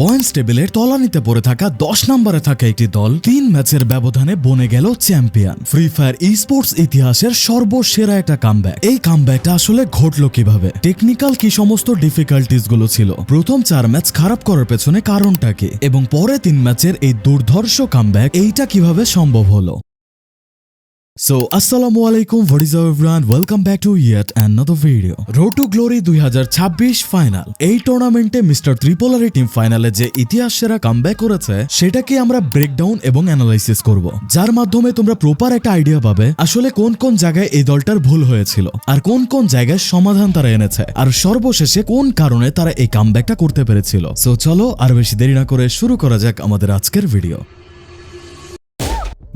Points টেবিলের তলানিতে পড়ে থাকা দশ নম্বরে থাকা একটি দল তিন ম্যাচের ব্যবধানে বনে গেল champion. Free fire esports ইতিহাসের সর্বসেরা একটা কামব্যাক এই কামব্যাকটা আসলে ঘটলো কীভাবে? টেকনিক্যাল কি সমস্ত ডিফিকাল্টিসগুলো ছিল? প্রথম চার ম্যাচ খারাপ করার পেছনে কারণটা কি? এবং পরে তিন ম্যাচের এই দুর্ধর্ষ কামব্যাক এইটা কীভাবে সম্ভব হলো? সো আসসালামু আলাইকুম is everyone welcome back to yet another video road to glory 2026 final এই টুর্নামেন্টে মিস্টার ত্রিপোলারি টিম ফাইনালে যে ইতিহাস সেরা কামব্যাক করেছে, সেটাকে আমরা ব্রেকডাউন এবং অ্যানালাইসিস করব। যার মাধ্যমে তোমরা প্রপার একটা আইডিয়া পাবে, আসলে কোন কোন জায়গায় এই দলটার ভুল হয়েছিল, আর কোন কোন জায়গায় সমাধান তারা এনেছে, আর সর্বশেষে কোন কারণে তারা এই কামব্যাকটা করতে পেরেছিল। সো চলো আর বেশি দেরি না করে শুরু করা যাক আমাদের আজকের ভিডিও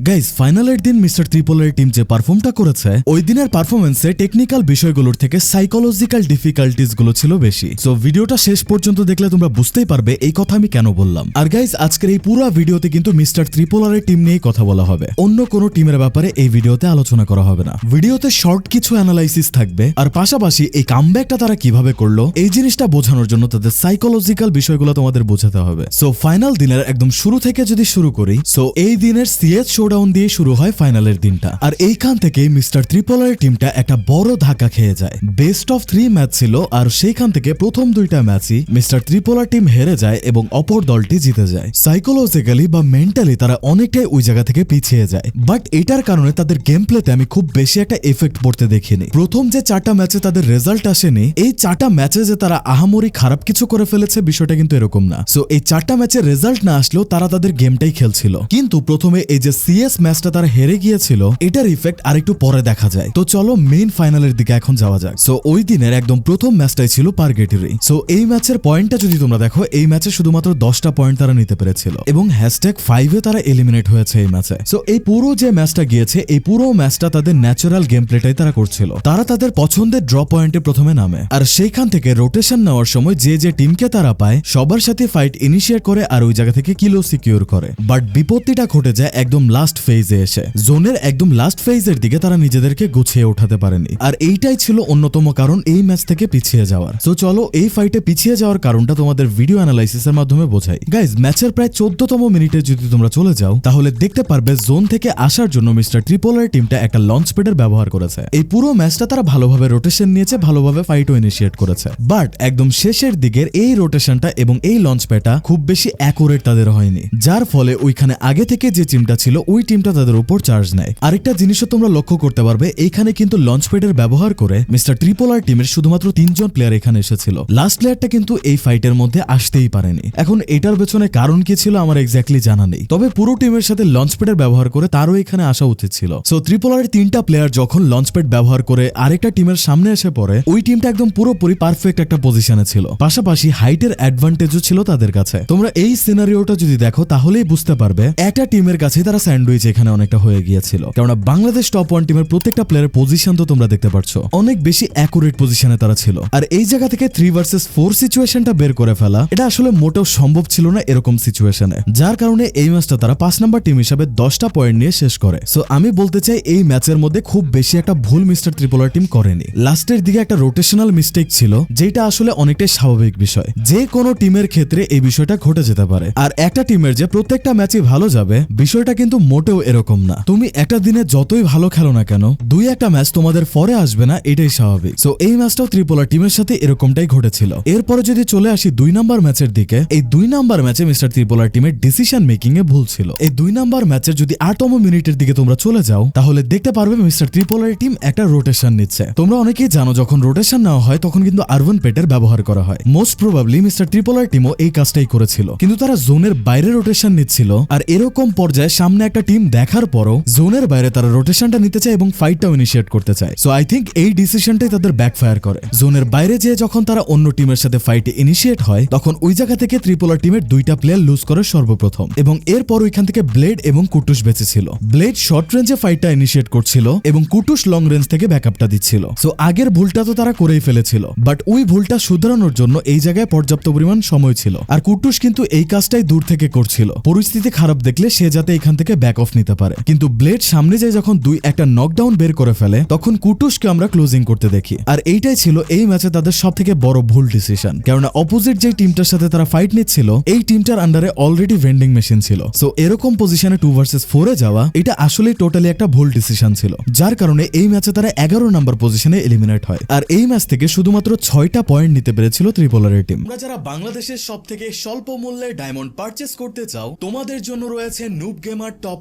গাইজ ফাইনালের দিন মিস্টার ত্রিপোলের টিম যে পারফর্মটা করেছে, ওই দিনের পারফরমেন্সে টেকনিক্যাল বিষয়গুলোর থেকে সাইকোলজিক্যাল ডিফিকাল্টিসগুলো ছিল বেশি। সো ভিডিওটা শেষ পর্যন্ত দেখলে তোমরা বুঝতেই পারবে এই কথা আমি কেন বললাম। আর গাইজ আজকের এই পুরো ভিডিওতে কিন্তু মিস্টার ত্রিপোলারের টিম নিয়েই কথা বলা হবে। অন্য কোনো টিমের ব্যাপারে এই ভিডিওতে আলোচনা করা হবে না। ভিডিওতে শর্ট কিছু অ্যানালাইসিস থাকবে, আর পাশাপাশি এই কামব্যাকটা তারা কীভাবে করল, এই জিনিসটা বোঝানোর জন্য তাদের সাইকোলজিক্যাল বিষয়গুলো তোমাদের বোঝাতে হবে। সো ফাইনাল দিনের একদম শুরু থেকে যদি শুরু করি সো এই দিনের সিএস শোডাউন দিয়ে শুরু হয় ফাইনালের দিনটা। আর এইখান থেকে মিস্টার ত্রিপোলার টিমটা একটা বড় ধাক্কা খেয়ে যায়। বেস্ট অফ থ্রি ম্যাচ ছিল, আর সেইখান থেকে প্রথম দুইটা ম্যাচই মিস্টার ত্রিপোলার টিম হেরে যায় এবং অপর দলটি জিতে যায়। সাইকোলজিক্যালি বা মেন্টালি তারা অনেকটাই ওই জায়গা থেকে পিছিয়ে যায়। বাট এটার কারণে তাদের গেম প্লেতে আমি খুব বেশি একটা এফেক্ট পড়তে দেখিনি। প্রথম যে চারটা ম্যাচে তাদের রেজাল্ট আসেনি, এই চারটা ম্যাচে যে তারা আহামরি খারাপ কিছু করে ফেলেছে, বিষয়টা কিন্তু এরকম না। সো এই চারটা ম্যাচের রেজাল্ট না আসলেও তারা তাদের গেমটাই খেলছিল। কিন্তু প্রথমে এই যে সিএস ম্যাচটা তারা হেরে গিয়েছিল, এটার ইফেক্ট আরেকটু পরে দেখা যায়। তো চলো মেইন ফাইনালের দিকে এখন যাওয়া যাক। সো ওই দিনের একদম প্রথম ম্যাচটাই ছিল পার্গেটেরি সো এই ম্যাচের পয়েন্টটা যদি তোমরা দেখো, এই ম্যাচে শুধুমাত্র দশটা পয়েন্ট তারা নিতে পেরেছিল। এবং হ্যাশট্যাগ ফাইভে তারা এলিমিনেট হয়েছে এই ম্যাচে। সো এই পুরো যে ম্যাচটা গিয়েছে, এই পুরো ম্যাচটা তাদের ন্যাচারাল গেম প্লেটাই তারা করছিল। তারা তাদের পছন্দের ড্র পয়েন্টে প্রথমে নামে। আর সেইখান থেকে রোটেশন নেওয়ার সময় যে যে টিমকে তারা পায়, সবার সাথে ফাইট ইনিশিয়েট করে আর ওই জায়গা থেকে কিলো সিকিউর করে। বাট বিপত্তিটা ঘটে যায় একদম লাস্ট ফেজে এসে। জোনের একদম লাস্ট ফেজের দিকে তারা নিজেদেরকে গুছিয়ে ওঠাতে পারেনি। আর এইটাই ছিল অন্যতম কারণ এই ম্যাচ থেকে পিছিয়ে যাওয়ার। সো চলো এই ফাইটে পিছিয়ে যাওয়ার কারণটা তোমাদের ভিডিও অ্যানালাইসিসের মাধ্যমে বোঝাই। গাইজ ম্যাচের প্রায় চোদ্দতম মিনিটে যদি তোমরা চলে যাও, তাহলে দেখতে পারবে জোন থেকে আসার জন্য মিস্টার ট্রিপোলার টিমটা একটা লঞ্চ প্যাডের ব্যবহার করেছে। এই পুরো ম্যাচটা তারা ভালোভাবে রোটেশন নিয়েছে, ভালোভাবে ফাইটও ইনিশিয়েট করেছে। বাট একদম শেষের দিকের এই রোটেশনটা এবং এই লঞ্চ প্যাডটা খুব বেশি অ্যাকুরেট তাদের হয়নি। যার ফলে ওইখানে আগে থেকে যে টিমটা ছিল ওই টিমটা তাদের উপর চার্জ নেয়। আরেকটা জিনিসও তোমরা লক্ষ্য করতে পারবে, এইখানে কিন্তু লঞ্চ প্যাডের ব্যবহার করে মিস্টার ট্রিপোলার টিমের শুধুমাত্র তিনজন প্লেয়ার এখানে এসেছিল। লাস্ট প্লেয়ারটা কিন্তু এই ফাইটের মধ্যে আসতেই পারেনি। এখন এটার পেছনে কারণ কি ছিল আমার এক্স্যাক্টলি জানা নেই। তবে পুরো টিমের সাথে লঞ্চ প্যাডের ব্যবহার করে তারও এখানে আসা উচিত ছিল। সো ত্রিপোলারের তিনটা প্লেয়ার যখন লঞ্চ প্যাড ব্যবহার করে আরেকটা টিমের সামনে এসে পড়ে, ওই টিমটা একদম পুরোপুরি পারফেক্ট একটা পজিশনে ছিল। পাশাপাশি হাইটের অ্যাডভান্টেজও ছিল তাদের কাছে। তোমরা এই সিনারিওটা যদি দেখো, তাহলেই বুঝতে পারবে, একটা টিমের কাছে তারা স্যান্ডউইচ এখানে অনেকটা হয়ে গিয়েছিল। কেননা বাংলাদেশ টপ ওয়ান টিমের প্রত্যেকটা প্লেয়ারের পজিশন তো তোমরা দেখতে পাচ্ছ অনেক বেশি অ্যাকুরেট পজিশনে তারা ছিল। আর এই জায়গা থেকে থ্রি ভার্সেস ফোর সিচুয়েশনটা বের করে ফেলা, এটা আসলে মোটেও সম্ভব ছিল না এরকম সিচুয়েশনে যার কারণে এই ম্যাচটা তারা পাঁচ নাম্বার টিম হিসাবে দশটা পয়েন্ট নিয়ে শেষ করে। সো আমি বলতে চাই এই ম্যাচের মধ্যে খুব বেশি একটা ভুল মিস্টার ত্রিপোলার টিম করেনি। লাস্টের দিকে একটা রোটেশনাল মিস্টেক ছিল, যেটা আসলে অনেকটাই স্বাভাবিক বিষয়। যে কোনো টিমের ক্ষেত্রে এই বিষয়টা ঘটে যেতে পারে। আর একটা টিমের যে প্রত্যেকটা ম্যাচই ভালো যাবে, বিষয়টা কিন্তু মোটেও এরকম না। তুমি একটা দিনে যতই ভালো খেলো না কেন, দুই একটা ম্যাচ তোমাদের পরে আসবে না, এটাই স্বাভাবিক। সো এই ম্যাচটাও ত্রিপোলা টিমের সাথে এরকমটাই ঘটেছিল। এরপরে যদি চলে আসি দুই নাম্বার ম্যাচের দিকে, এই দুই নাম্বার ম্যাচে মিস্টার ত্রিপোলার টিমের ডিসিশন মেকিং এ ভুল ছিল। এই দুই নাম্বার ম্যাচের যদি আটম মিনিটের দিকে তোমরা চলে যাও, তাহলে দেখতে পারবে মিস্টার ত্রিপোলার টিম একটা রোটেশন নিচ্ছে। তোমরা অনেকেই জানো, যখন রোটেশন নেওয়া হয়, তখন কিন্তু আরবান পেটের ব্যবহার করা হয়। মোস্ট প্রবাবলি মিস্টার ত্রিপোলার টিমও এই কাজটাই করেছিল। কিন্তু তারা জোনের বাইরে রোটেশন নিচ্ছিল, আর এরকম পর্যায়ে সামনে একটা টিম দেখার পরও জোনের বাইরে তারা রোটেশনটা নিতে চায় এবং ফাইটটাও ইনিশিয়েট করতে চায়। সো আই থিঙ্ক এই ডিসিশনটাই তাদের ব্যাকফায়ার করে। জোনের বাইরে যেয়ে যখন তারা অন্য টিমের সাথে ফাইটে ইনিশিয়েট হয়, তখন ওই জায়গা থেকে ত্রিপোলার টিমের দুইটা প্লেয়ার লুজ করে সর্বপ্রথম। এবং এরপর ওইখান থেকে ব্লেড এবং কুটুস বেঁচে ছিল। ব্লেড শর্ট রেঞ্জে ফাইটটা ইনিশিয়েট করছিল এবং কুটুস লং রেঞ্জ থেকে ব্যাকআপটা দিচ্ছিল। সো আগের ভুলটা তো তারা করেই ফেলেছিল। বাট ওই ভুলটা শুধরানোর জন্য এই জায়গায় পর্যাপ্ত পরিমাণ সময় ছিল। আর কুটুস কিন্তু এই কাজটাই দূর থেকে করছিল। পরিস্থিতি খারাপ দেখলে সে যাতে এখান থেকে ব্যাক অফ নিতে পারে। কিন্তু ব্লেড সামনে যায় যখন দুই একটা নকডাউন বের করে ফেলে, তখন কুটুসকে আমরা ক্লোজিং করতে দেখি। আর এইটাই ছিল এই ম্যাচে তাদের সব থেকে বড় ভুল ডিসিশন কেননা অপোজিট যে টিমটার সাথে তারা ফাইট নিচ্ছিল, এই টিমটার আন্ডারে অলরেডি ভেন্ডিং মেশিন ছিল। সো এরকম পজিশনে টু ভার্সেস ফোরে যাওয়া, এটা আসলে টোটালি একটা ভুল ডিসিশন ছিল। যার কারণে এই ম্যাচে তারা এগারো নম্বর পজিশনে এলিমিনেট হয়। আর এই ম্যাচ থেকে শুধুমাত্র ছয়টা পয়েন্ট নিতে পেরেছিল ত্রিপোলারের টিম তোমরা যারা বাংলাদেশের সব থেকে স্বল্প মূল্যে ডায়মন্ড পারচেস করতে চাও, তোমাদের জন্য রয়েছে নুব গেমার টপ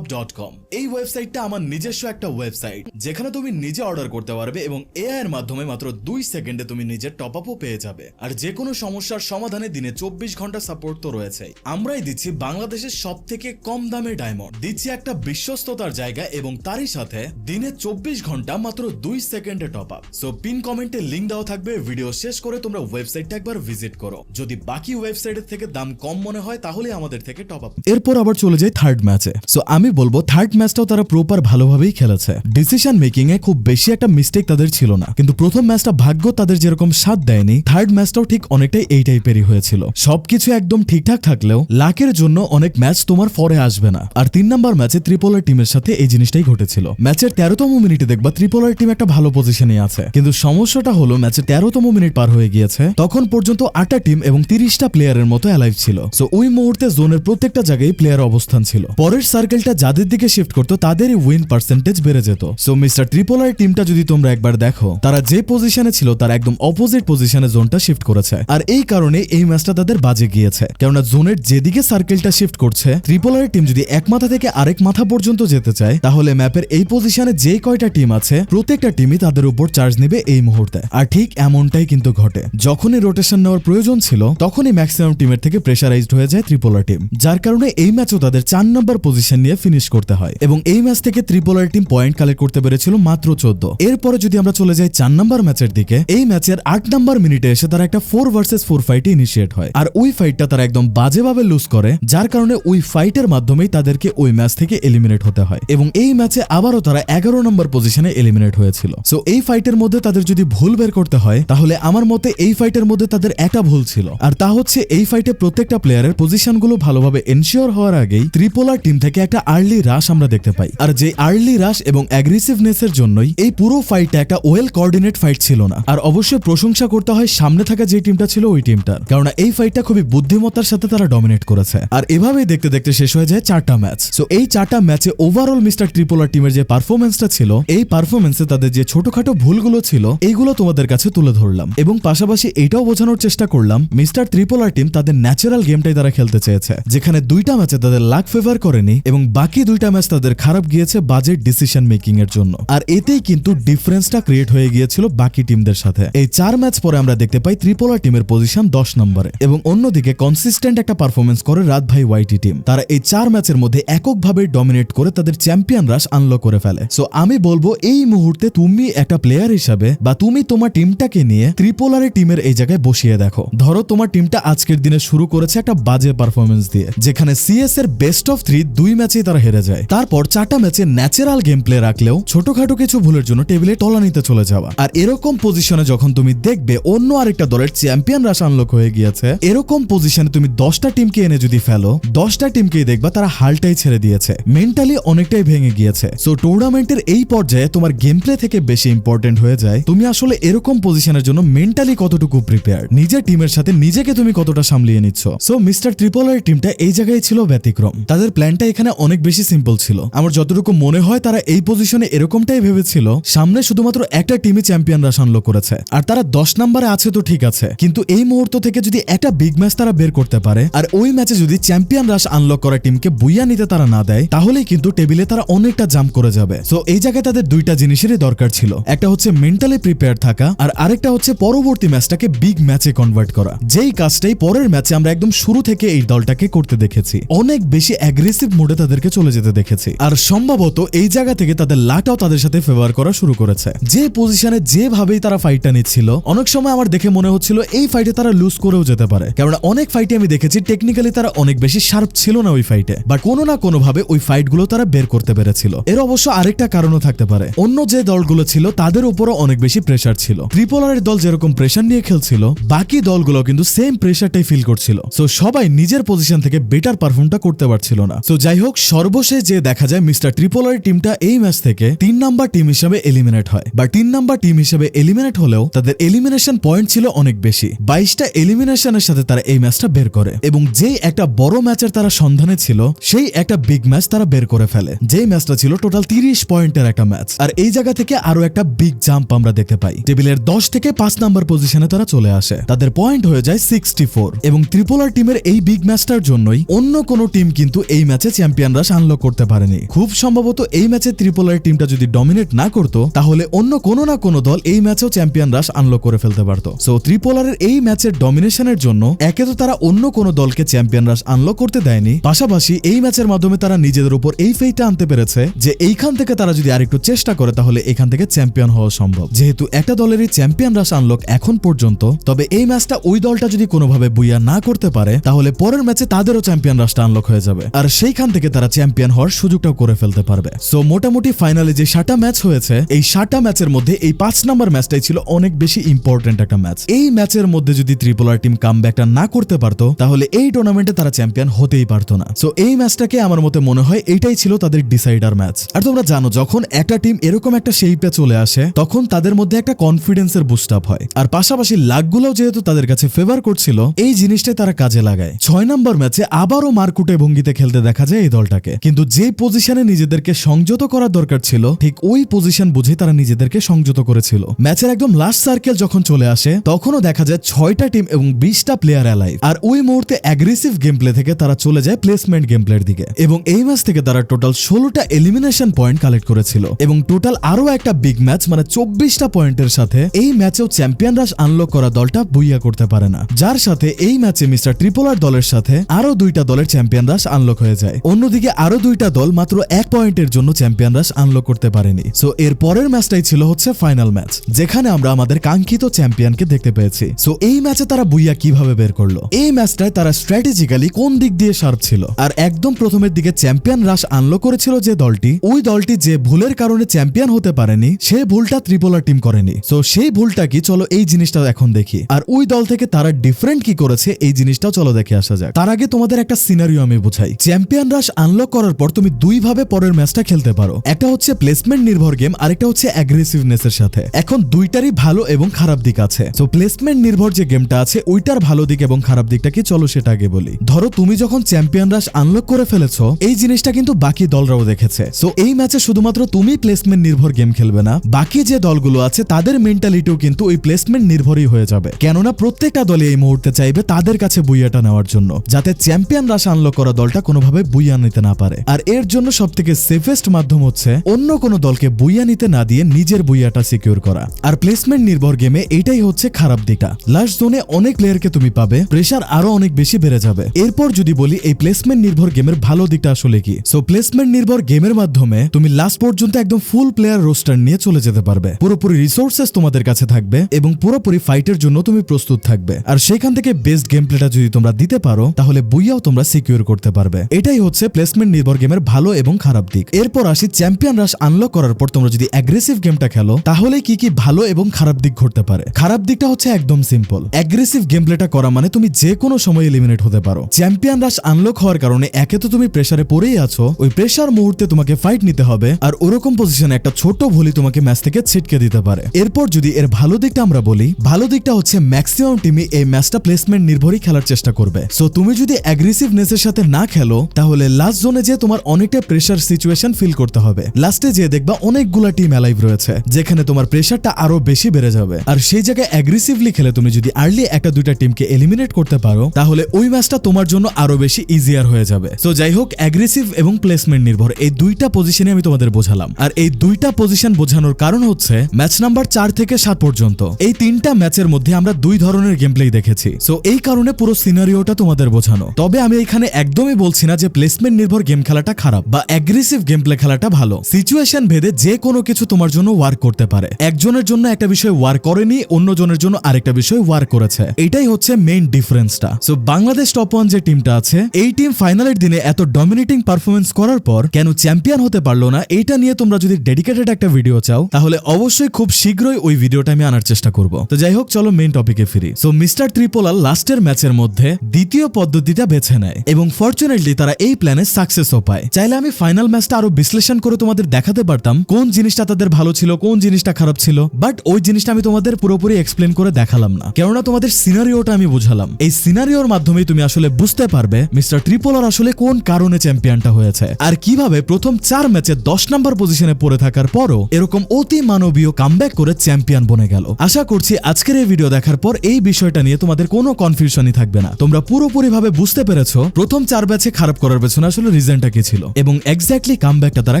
কম এই ওয়েবসাইটটা আমার নিজস্ব একটা ওয়েবসাইট যেখানে তুমি নিজে অর্ডার করতে পারবে এবং এআই এর মাধ্যমে মাত্র দুই সেকেন্ডে তুমি নিজের টপ পেয়ে যাবে। আর যে কোনো সমস্যার সমাধানে দিনে চব্বিশ ঘণ্টা সাপোর্ট তো রয়েছে আমরাই দিচ্ছি বাংলাদেশের সব কম দামে ডায়মন্ড দিচ্ছি একটা বিশ্বস্ততার জায়গা এবং তারই সাথে দিনে চব্বিশ ঘণ্টা মাত্র দুই সেকেন্ডে টপ আপ সো পিন কমেন্টে লিঙ্ক দেওয়া থাকবে। ভিডিও শেষ করে তোমরা ওয়েবসাইটটা একবার ভিজিট করো। যদি বাকি ওয়েবসাইটের থেকে দাম কম মনে হয় তাহলে আমাদের থেকে টপ আপ এরপর আবার চলে যাই থার্ড ম্যাচে সো আমি বলব থার্ড ম্যাচটাও তারা প্রপার ভালোভাবেই খেলেছে। ডিসিশন মেকিং এ খুব বেশি একটা মিস্টেক তাদের ছিল না। কিন্তু প্রথম ম্যাচটা ভাগ্য তাদের যেরকম সাথ দেয়নি থার্ড ম্যাচটাও ঠিক অনেকটাই এই টাইপেরই হয়েছিল। সবকিছু একদম ঠিকঠাক থাকলেও লাকের জন্য অনেক ম্যাচ তোমার ফরে আসবে না। আর তিন নাম্বার ম্যাচে ত্রিপোলার টিমের সাথে এই জিনিসটাই ঘটেছিল। ম্যাচের তেরোতম মিনিটে দেখবা ত্রিপোলার টিম একটা ভালো পজিশনে আছে। কিন্তু সমস্যাটা হলো ম্যাচের তেরোতম মিনিট পার হয়ে গিয়েছে। তখন পর্যন্ত আটটা টিম এবং তিরিশটা প্লেয়ারের মতো অ্যালাইভ ছিল। সো ওই মুহূর্তে জোনের প্রত্যেকটা জায়গায় প্লেয়ার অবস্থান ছিল। পরের সার্কেলটা যাদের দিকে শিফট করতো, তাদেরই উইন পার্সেন্টেজ বেড়ে যেত। সো মিস্টার ত্রিপোলার টিমটা যদি তোমরা একবার দেখো, তারা যে পজিশনে ছিল, তার একদম অপোজিট পজিশনে জোনটা শিফট করেছে। আর এই কারণে এই ম্যাচটা তাদের বাজে গিয়েছে। কেননা জোনের যেদিকে সার্কেলটা শিফট করছে ত্রিপোলারের টিম যদি এক মাথা থেকে আরেক মাথা পর্যন্ত যেতে চায়, তাহলে ম্যাপের এই পজিশনে যে কয়টা টিম আছে, প্রত্যেকটা টিমই তাদের উপর চার্জ নেবে এই মুহূর্তে। আর ঠিক এমনটাই কিন্তু ঘটে। যখনই রোটেশন নেওয়ার প্রয়োজন ছিল, তখনই ম্যাক্সিমাম টিমের থেকে প্রেশারাইজড হয়ে যায় ত্রিপোলার টিম যার কারণে এই ম্যাচও তাদের চার নম্বর পজিশন নিয়ে ফিনিশ করতে হয়। এবং এই ম্যাচ থেকে ত্রিপোলার টিম পয়েন্ট কালেক্ট করতে পেরেছিল মাত্র চোদ্দ। এরপরে যদি আমরা চলে যাই চার নম্বর ম্যাচের দিকে, এই ম্যাচের আট নম্বর মিনিটে এসে তারা একটা ফোর ভার্সেস ফোর ফাইটে ইনিশিয়েট হয়। আর ওই ফাইটটা তারা একদম বাজেভাবে লুজ করে, যার কারণে ওই ফাইটের মাধ্যমেই তাদেরকে ওই ম্যাচ থেকে এলিমিনেট হতে হয়। এবং এই ম্যাচে আবারও তারা এগারো নম্বর পজিশনে এলিমিনেট হয়েছিল। সো এই ফাইটের মধ্যে তাদের যদি ভুল বের করতে হয়, তাহলে আমার মতে এই ফাইটের মধ্যে তাদের একটা ভুল ছিল। আর তা হচ্ছে, এই ফাইটে প্রত্যেকটা প্লেয়ারের পজিশনগুলো ভালোভাবে এনশিওর হওয়ার আগেই ত্রিপোলার টিম থেকে একটা আর্লি রাশ আমরা দেখতে পাই। আর যে আর্লি রাশ এবং অ্যাগ্রেসিভনেস এর জন্যই এই পুরো ফাইটটা একটা ওয়েল কোঅর্ডিনেট ফাইট ছিল না। আর অবশ্যই প্রশংসা করতে হয় সামনে থাকা যে টিমটা ছিল ওই টিমটার কারণ এই ফাইটটা খুবই বুদ্ধিমত্তার সাথে তারা ডমিনেট করেছে। আর এভাবেই দেখতে দেখতে শেষ হয়ে যায় চারটা ম্যাচ সো এই চারটা ম্যাচে ওভারঅল মিস্টার ট্রিপোলার টিমের যে পারফরমেন্সটা ছিল, এই পারফরমেন্সে তাদের যে ছোটখাটো ভুলগুলো ছিল, এইগুলো তোমাদের কাছে তুলে ধরলাম। এবং পাশাপাশি এটাও বোঝানোর চেষ্টা করলাম মিস্টার ত্রিপোলার টিম তাদের ন্যাচারাল গেমটাই তারা খেলতে চেয়েছে। যেখানে দুইটা ম্যাচে তাদের লাক ফেভার করেনি এবং বাকি দুইটা ম্যাচ তাদের খারাপ গিয়েছে বাজেট ডিসিশন মেকিং এর জন্য। আর এতেই কিন্তু ডিফারেন্সটা ক্রিয়েট হয়ে গিয়েছিল বাকি টিমদের সাথে। এই চার ম্যাচ পরে আমরা দেখতে পাই ত্রিপোলা টিমের পজিশন দশ নম্বরে এবং অন্যদিকে কনসিস্টেন্ট একটা পারফরমেন্স করে রাত ভাই ওয়াইটি টিম তারা এই চার ম্যাচের মধ্যে এককভাবে ডমিনেট করে তাদের চ্যাম্পিয়ন রাশ আনলক করে ফেলে। সো আমি বলব এই মুহূর্তে তুমি একটা প্লেয়ার হিসাবে বা তুমি তোমার টিমটাকে নিয়ে ত্রিপোলারের টিমের এই জায়গায় বসিয়ে দেখো। ধরো তোমার টিমটা আজকের দিনে শুরু করেছে একটা বাজে পারফরমেন্স দিয়ে, যেখানে সিএস এর বেস্ট অফ থ্রি দুই ম্যাচেই তারা হেরে যায়। তারপর চারটা ম্যাচে ন্যাচারাল গেম প্লে রাখলেও ছোটখাটো কিছু ভুলের জন্য টেবিলে তলানিতে চলে যাওয়া। আর এরকম পজিশনে যখন তুমি দেখবে অন্য আরেকটা দলের চ্যাম্পিয়ন রাশ আনলক হয়ে গিয়েছে, এরকম পজিশনে তুমি দশটা টিমকে এনে যদি ফেলো, দশটা টিমকেই দেখবা তারা হালটাই ছেড়ে দিয়েছে। মেন্টালি অনেকটাই ভেঙে গিয়েছে। সো টুর্নামেন্টের এই পর্যায়ে তোমার গেম প্লে থেকে বেশি ইম্পর্টেন্ট হয়ে যায়। তুমি আসলে এরকম পজিশনের জন্য মেন্টালি কতটুকু প্রিপেয়ার নিজের টিমের সাথে নিজেকে তুমি কতটা সামলিয়ে নিচ্ছ? সো মিস্টার ত্রিপলের টিমটা এই জায়গায় ছিল ব্যতিক্রম। তাদের প্ল্যানটা এখানে অনেক বেশি সিম্পল ছিল। আমার যতটুকু মনে হয় তারা এই পজিশনে এরকমটাই ভেবেছিল। সামনে শুধুমাত্র একটা টিমই চ্যাম্পিয়ন রাশ আনলক করেছে। আর তারা দশ নম্বরে আছে তো ঠিক আছে। কিন্তু এই মুহূর্ত থেকে যদি একটা বিগ ম্যাচ তারা বের করতে পারে, আর ওই ম্যাচে যদি চ্যাম্পিয়ন রাশ আনলক করা টিমকে বুইয়া নিতে তারা না দেয়, তাহলেই কিন্তু টেবিলে তারা অনেকটা জাম্প করে যাবে। সো এই জায়গায় তাদের দুইটা জিনিসেরই দরকার ছিল। একটা হচ্ছে মেন্টালি প্রিপেয়ার থাকা, আর আরেকটা হচ্ছে পরবর্তী ম্যাচটাকে বিগ ম্যাচে কনভার্ট করা। যেই কাজটাই পরের ম্যাচে আমরা একদম শুরু থেকে এই দলটাকে করতে দেখেছি। অনেক বেশি অ্যাগ্রেসিভ মোডে তাদেরকে চলে যেতে দেখেছি। আর সম্ভবত এই জায়গা থেকে তাদের লাটাও তাদের সাথে ফেভার করা শুরু করেছে। যে পজিশনে যেভাবেই তারা ফাইটটা নিচ্ছিল, অনেক সময় আমার দেখে মনে হচ্ছিল এই ফাইটে তারা লুজ করেও যেতে পারে। কারণ অনেক ফাইটে আমি দেখেছি টেকনিক্যালি তারা অনেক বেশি শার্প ছিল না ওই ফাইটে বা কোনো না কোনো ভাবে ওই ফাইটগুলো তারা বের করতে পেরেছিল। এর অবশ্য আরেকটা কারণও থাকতে পারে। অন্য যে দলগুলো ছিল, তাদের উপরও অনেক বেশি প্রেশার ছিল। ত্রিপোলারের দল যেরকম প্রেশার নিয়ে খেলছিল, বাকি দলগুলো কিন্তু সেম প্রেশারটাই ফিল করছিল। সো সবাই নিজের পজিশন থেকে বেটার পারফর্মটা করতে পারছিল না। সো যাই হোক সর্বশেষ যে দেখা যায়, মিস্টার ট্রিপোলার টিমটা এই ম্যাচ থেকে তিন নাম্বার টিম হিসেবে এলিমিনেট হয়। বা তিন নাম্বার টিম হিসেবে এলিমিনেট হলেও তাদের এলিমিনেশন পয়েন্ট ছিল অনেক বেশি। বাইশটা এলিমিনেশনের সাথে তারা এই ম্যাচটা বের করে এবং যেই একটা বড় ম্যাচের তারা সন্ধানে ছিল, সেই একটা বিগ ম্যাচ তারা বের করে ফেলে। যেই ম্যাচটা ছিল টোটাল তিরিশ পয়েন্টের একটা ম্যাচ। আর এই জায়গা থেকে আরও একটা বিগ জাম্প আমরা দেখতে পাই। টেবিলের দশ থেকে পাঁচ নাম্বার পজিশনে তারা চলে আসে। তাদের পয়েন্ট হয়ে যায় সিক্সটি ফোর। এবং ত্রিপোলার টিমের এই বিগ ম্যাচটার জন্যই অন্য কোনো টিম কিন্তু এই ম্যাচে চ্যাম্পিয়নরা আনলক করতে পারেনি। খুব সম্ভবত এই ম্যাচে ত্রিপোলার টিমটা যদি ডমিনেট না করতো, তাহলে অন্য কোনো না কোনো দল এই ম্যাচেও চ্যাম্পিয়ন রাশ আনলক করে ফেলতে পারতো। সো ত্রিপোলারের এই ম্যাচের ডমিনেশনের জন্য একে তো তারা অন্য কোনো দলকে চ্যাম্পিয়ন রাশ আনলক করতে দেয়নি। পাশাপাশি এই ম্যাচের মাধ্যমে তারা নিজেদের উপর এই ফেইটা আনতে পেরেছে যে এইখান থেকে তারা যদি আরেকটু চেষ্টা করে, তাহলে এখান থেকে চ্যাম্পিয়ন হওয়া সম্ভব। যেহেতু একটা দলেরই চ্যাম্পিয়ন রাশ আনলক এখন পর্যন্ত, তবে এই ম্যাচটা ওই দলটা যদি কোনোভাবে বুইয়া না করতে পারে, তাহলে পরের ম্যাচে তাদেরও চ্যাম্পিয়ন রাশটা আনলক হয়ে যাবে। আর সেইখান থেকে তারা চ্যাম্পিয়ন হওয়ার সুযোগটাও করে ফেলতে পারবে। সো মোটামুটি ফাইনালে যে সাতটা ম্যাচ হয়েছে, এই সাতটা ম্যাচের মধ্যে এই পাঁচ নাম্বার ম্যাচটাই ছিল অনেক বেশি ইম্পর্টেন্ট একটা ম্যাচ এই ম্যাচের মধ্যে যদি ত্রিপোলার টিম কাম না করতে পারতো, তাহলে এই টুর্নামেন্টে তারা চ্যাম্পিয়ন হতেই পারতো না। সো এই ম্যাচটাকে আমার মতে মনে হয় এইটাই ছিল তাদের ডিসাইডার ম্যাচ আর তোমরা জানো, যখন একটা টিম এরকম একটা শেপে চলে আসে, তখন তাদের মধ্যে একটা কনফিডেন্সের বুস্ট আপ হয়। আর পাশাপাশি লাকগুলোও যেহেতু তাদের কাছে ফেভার করছিল, এই জিনিসটাই তারা কাজে লাগায়। ছয় নম্বর ম্যাচে আবারও মারকুটে ভঙ্গিতে খেলতে দেখা যায় এই দলটাকে। কিন্তু যে পজিশনে নিজেদেরকে সংযত করার দরকার ছিল, ঠিক ওই পজিশন বুঝে তারা নিজেদেরকে সংযত করেছিল। ম্যাচের একদম লাস্ট সার্কেল যখন চলে আসে, তখনও দেখা যায় ছয়টা টিম এবং বিশটা প্লেয়ার অ্যালাইভ আর ওই মুহূর্তে অ্যাগ্রেসিভ গেম প্লে থেকে তারা চলে যায় প্লেসমেন্ট গেম প্লের দিকে। এবং এই ম্যাচ থেকে তারা টোটাল ষোলোটা এলিমিনেশন পয়েন্ট কালেক্ট করেছিল। এবং টোটাল আরও একটা বিগ ম্যাচ মানে চব্বিশটা পয়েন্টের সাথে এই ম্যাচেও চ্যাম্পিয়ন রাশ আনলক করা দলটা বুইয়া করতে পারে না। যার সাথে এই ম্যাচে মিস্টার ট্রিপোলার দলের সাথে আরও দুইটা দলের চ্যাম্পিয়ন রাশ আনলক হয়ে যায়। অন্যদিকে আরও দুইটা দল মাত্র এক পয়েন্টের জন্য চ্যাম্পিয়ন রাশ আনলক করতে পারেনি। সো এর পরের ম্যাচটাই ছিল হচ্ছে ফাইনাল ম্যাচ যেখানে আমরা আমাদের কাঙ্ক্ষিত চ্যাম্পিয়নকে দেখতে পেয়েছি। সো এই ম্যাচে তারা বুইয়া কীভাবে বের করল? এই ম্যাচটায় তারা স্ট্র্যাটেজিক্যালি কোন দিক দিয়ে শার্প ছিল? আর একদম প্রথমের দিকে চ্যাম্পিয়ন রাশ আনলক করেছিল যে দলটি, ওই দলটি যে ভুলের কারণে চ্যাম্পিয়ন হতে পারেনি, সে ভুলটা ত্রিপোলার টিম করেনি। সো সেই ভুলটা কি? চলো এই জিনিসটা এখন দেখি। আর ওই দল থেকে তারা ডিফারেন্ট কি করেছে? এই জিনিসটাও চলো দেখে আসা যাক। তার আগে তোমাদের একটা সিনারিও আমি বুঝাই। চ্যাম্পিয়ন রাশ আনলক করার পর তুমি দুই ভাবে পরের ম্যাচটা খেলতে পারো। একটা হচ্ছে প্লেসমেন্ট নির্ভর গেম আরেকটা হচ্ছে অ্যাগ্রেসিভনেস এর সাথে। এখন দুইটারই ভালো এবং খারাপ দিক আছে। সো প্লেসমেন্ট নির্ভর যে গেমটা আছে, ওইটার ভালো দিক এবং খারাপ দিকটা কি চলো সেটা আগে বলি। ধরো, তুমি যখন চ্যাম্পিয়ন রাশ আনলক করে ফেলেছো, এই জিনিসটা কিন্তু বাকি দলরাও দেখেছে। সো এই ম্যাচে শুধুমাত্র তুমি প্লেসমেন্ট নির্ভর গেম খেলবে না, বাকি যে দলগুলো আছে, তাদের মেন্টালিটিও কিন্তু ওই প্লেসমেন্ট নির্ভরই হয়ে যাবে। কেননা, প্রত্যেকটা দলে এই মুহূর্তে চাইবে তাদের কাছে বুইয়াটা নেওয়ার জন্য, যাতে চ্যাম্পিয়ন রাশ আনলক করা দলটা কোনোভাবে বুইয়া নিতে না পারে। আর এর জন্য সব থেকে সেফেস্ট মাধ্যম হচ্ছে অন্য কোনো দলকে বুইয়া নিতে না দিয়ে নিজের বুইয়াটা সিকিউর করা। আর প্লেসমেন্ট নির্ভর গেমে এটাই হচ্ছে খারাপ দিকটা। লাস্ট জোনে অনেক প্লেয়ারকে তুমি পাবে প্রেশার আরও অনেক বেশি বেড়ে যাবে। এরপর যদি বলি এই প্লেসমেন্ট নির্ভর গেমের ভালো দিকটা আসলে কি? সো প্লেসমেন্ট নির্ভর গেমের মাধ্যমে তুমি লাস্ট পর্যন্ত একদম ফুল প্লেয়ার রোস্টার নিয়ে চলে যেতে পারবে। পুরোপুরি রিসোর্সেস তোমাদের কাছে থাকবে এবং পুরোপুরি ফাইটের জন্য তুমি প্রস্তুত থাকবে। আর সেখান থেকে বেস্ট গেম প্লেটা যদি তোমরা দিতে পারো, তাহলে বুইয়াও তোমরা সিকিউর করতে পারবে। এটাই হচ্ছে প্লেসমেন্ট নির্ভর গেমের ভালো এবং খারাপ দিক। এরপর আসি চ্যাম্পিয়ন রাশ আনলক করার পর তোমরা যদি অ্যাগ্রেসিভ গেমটা খেলো, তাহলে কি কি ভালো এবং খারাপ দিক ঘটতে পারে? খারাপ দিকটা হচ্ছে একদম সিম্পল অ্যাগ্রেসিভ গেম প্লেটা করা মানে তুমি যে কোনো সময় এলিমিনেট হতে পারো। চ্যাম্পিয়ন রাশ আনলক হওয়ার কারণে একে তো তুমি প্রেসারে পড়েই আছো, ওই প্রেসার মুহূর্তে তোমাকে ফাইট নিতে হবে, আর ওরকম পজিশনে একটা ছোট ভুলই তোমাকে ম্যাচ থেকে ছিটকে দিতে পারে। এরপর যদি এর ভালো দিকটা আমরা বলি, ভালো দিকটা হচ্ছে ম্যাক্সিমাম টিমই এই ম্যাচটা প্লেসমেন্ট নির্ভরই খেলার চেষ্টা করবে। সো তুমি যদি অ্যাগ্রেসিভনেসের সাথে না খেলো, তাহলে লাস্ট জোনে যে তোমার অনেকটা প্রেসার সিচুয়েশন ফিল করতে হবে। লাস্টে যে দেখবা অনেকগুলা টিম অ্যালাইভ রয়েছে, যেখানে তোমার প্রেসারটা আরও বেশি বেড়ে যাবে। আর সেই জায়গায় অ্যাগ্রেসিভলি খেলে তুমি যদি আর্লি একটা দুইটা টিমকে এলিমিনেট করতে পারো, তাহলে ওই ম্যাচটা তোমার জন্য আরও বেশি ইজিয়ার হয়ে যাবে। সো যাই হোক অ্যাগ্রেসিভ এবং প্লেসমেন্ট নির্ভর। এই দুইটা পজিশনে আমি তোমাদের বোঝালাম। আর এই দুইটা পজিশন বোঝানোর কারণ হচ্ছে ম্যাচ নাম্বার চার থেকে সাত পর্যন্ত। এই তিনটা ম্যাচের মধ্যে আমরা দুই ধরনের গেম প্লে দেখেছি। সো এই কারণে পুরো সিনারিওটা তোমাদের বোঝানো। তবে আমি এখানে একদমই বলছি না যে প্লেসমেন্ট নির্ভর গেম খেলাটা খারাপ বা অ্যাগ্রেসিভ গেম প্লে খেলাটা ভালো। সিচুয়েশন ভেদে যে কোনো কিছু তোমার জন্য ওয়ার্ক করতে পারে। একজনের জন্য একটা বিষয় ওয়ার্ক করেনি, অন্যজনের জন্য আরেকটা বিষয় ওয়ার্ক করেছে। এটাই হচ্ছে মেইন ডিফারেন্সটা সো বাংলাদেশ টপ ওয়ান যে টিমটা আছে, এই টিম ফাইনালের দিনে এত ডমিনেটিং পারফরমেন্স করার পর কেন চ্যাম্পিয়ন হতে পারল না, এইটা নিয়ে তোমরা যদি ডেডিকেটেড একটা ভিডিও চাও, তাহলে অবশ্যই খুব শীঘ্রই ওই ভিডিওটা আমি আনার চেষ্টা করব। তো যাই হোক, চলো মেইন টপিকে ফিরি। সো মিস্টার ত্রিপোলাল লাস্টের ম্যাচের মধ্যে দ্বিতীয় পদ্ধতিটা বেছে নেয়। এবং ফরচুনেটলি তারা এই প্ল্যানে সাকসেসও পায়। চাইলে আমি ফাইনাল ম্যাচটা আরও বিশ্লেষণ করে তোমাদের দেখাতে পারতাম কোন জিনিসটা তাদের ভালো ছিল, কোন জিনিসটা খারাপ ছিল বাট ওই জিনিসটা আমি তোমাদের পুরোপুরি এক্সপ্লেন করে দেখালাম না। কেননা তোমাদের সিনারিওটা আমি বুঝালাম। এই সিনারিওর মাধ্যমে তুমি আসলে বুঝতে পারবে মিস্টার ট্রিপোলার আসলে কোন কারণে চ্যাম্পিয়নটা হয়েছে। আর কীভাবে প্রথম চার ম্যাচে দশ নম্বর পজিশনে পড়ে থাকার পরও এরকম অতি মানবীয় কামব্যাক করে চ্যাম্পিয়ন বনে গেল। আশা করছি আজকের এই ভিডিও দেখার পর এই বিষয়টা নিয়ে তোমাদের কোনো কনফিউশনই থাকবে না। তোমরা পুরোপুরি ভাবে বুঝতে পেরেছ, প্রথম চার ম্যাচে খারাপ করার পেছনে আসলে রিজনটা কি ছিল? এবং এক্স্যাক্টলি কামব্যাকটা তারা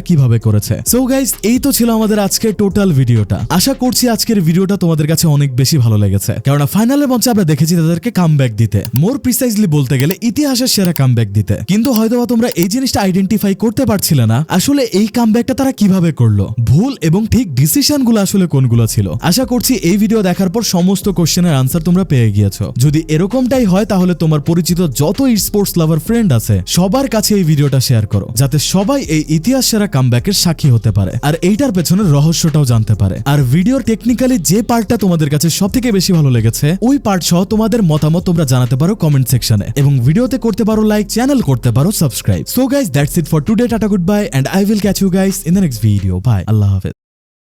কীভাবে করেছে? সো গাইস এই তো ছিল আমাদের আজকের টোটাল ভিডিওটা আশা করছি আজকের ভিডিওটা তোমাদের কাছে অনেক বেশি ভালো লেগেছে। কেননা ফাইনালের মঞ্চে আমরা দেখেছি তাদেরকে কামব্যাক দিতে। মোর প্রিসাইজলি বলতে গেলে ইতিহাসের সেরা কামব্যাক দিতে। কিন্তু হয়তোবা তোমরা এই জিনিসটা আইডেন্টিফাই করতে পারছিলে না, আসলে এই কামব্যাকটা তারা কীভাবে করল? ভুল এবং ঠিক ডিসিশনগুলো আসলে কোনগুলো ছিল? আশা করছি এই ভিডিও দেখার পর সমস্ত কোশ্চেনের আনসার তোমরা পেয়ে গিয়েছো। যদি এরকমটাই হয়, তাহলে তোমার পরিচিত যত স্পোর্টস লাভার ফ্রেন্ড আছে, সবার কাছে ভিডিওটা শেয়ার করো, যাতে সবাই এই ইতিহাস সেরা কামব্যাকের সাক্ষী হতে পারে। আর এইটার পেছনের রহস্যটাও জানতে পারে। আর ভিডিওর টেকনিক্যালি যে পার্টটা তোমাদের কাছে সব থেকে বেশি ভালো লেগেছে, ওই পার্ট সহ তোমাদের মতামত তোমরা জানাতে পারো কমেন্ট সেকশনে এবং ভিডিওতে করতে পারো লাইক চ্যানেল করতে পারো subscribe so guys that's it for today tata good bye and I will catch you guys in the next video bye আল্লাহ হাফেজ।